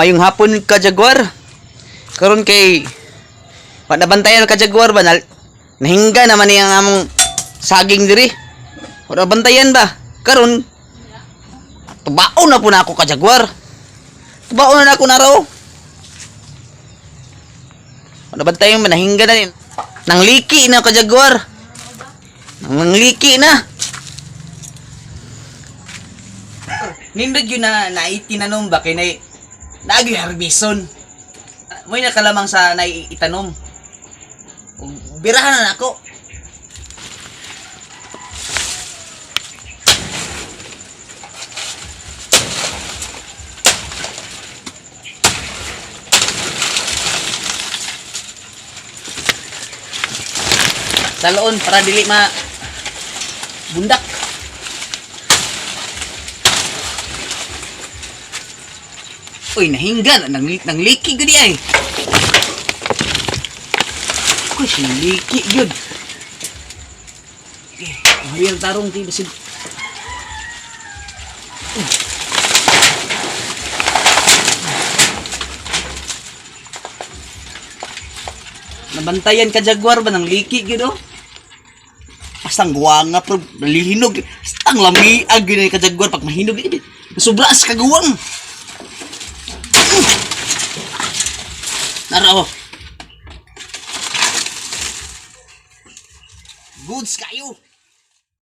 mayong hapon ka Jaguar. Karon kay wa nabantayan ka Jaguar ba na, nahingga naman niyang among saging diri. Wa bantayan ba? Karon tubaon na po na ako ka Jaguar. Tubaon na ako na raw. Wa nabantayan man nahingga na ni. Nang liki na ka Jaguar. Nang liki na. Nindot yun na naitinanom ba kay na Nagi harbison. Mo'y nakalamang sa naiitanom. Birahan na ako. Saloon para dili ma bundak. Uy, nahinggan. Nang, nang liki gudi ay. Uy, si liki yun. Eh, mahal tarong ti basin. Nabantayan ka jaguar ba ng liki gyud oh? Bastang guwanga pero nalihinog. Bastang lamiag gyud ka jaguar pag mahinog gyud. Sobra as Nara oh. Goods kayo.